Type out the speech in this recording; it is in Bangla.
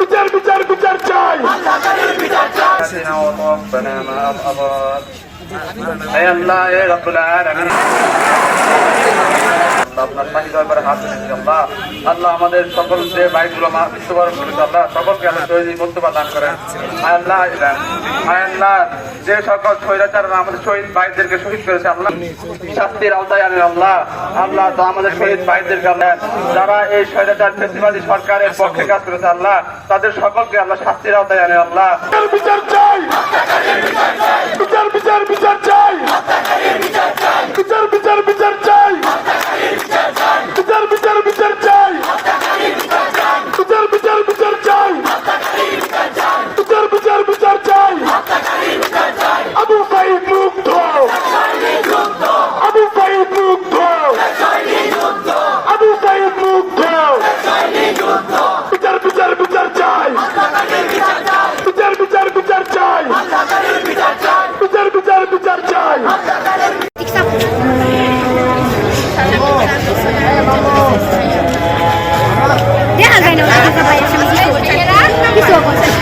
বিচার বিচার বিচার চাই আল্লাহ আপনার শাহী দরবারে হাত আল্লাহ আল্লাহ আমাদের সকল যে ভাইগুলো মা মৃত্যুবরণ করেছে, আল্লাহ, সকলকে আল্লাহ শহীদ দান করেন। আল্লাহ আল্লাহ, যে সকল স্বৈরাচাররা আমাদের শহীদ ভাইদেরকে শহীদ করেছে, আল্লাহ। শাস্তির আওতায় আনেন আল্লাহ। আল্লাহ আমাদের শহীদ ভাইদেরকে আল্লাহ যারা এই স্বৈরাচার ফেসিবাদী সরকারের পক্ষে কাজ করেছে, আল্লাহ, তাদের সকলকে আল্লাহ শাস্তির আওতায় আনেন আল্লাহ। বিচার চাই। Thank you.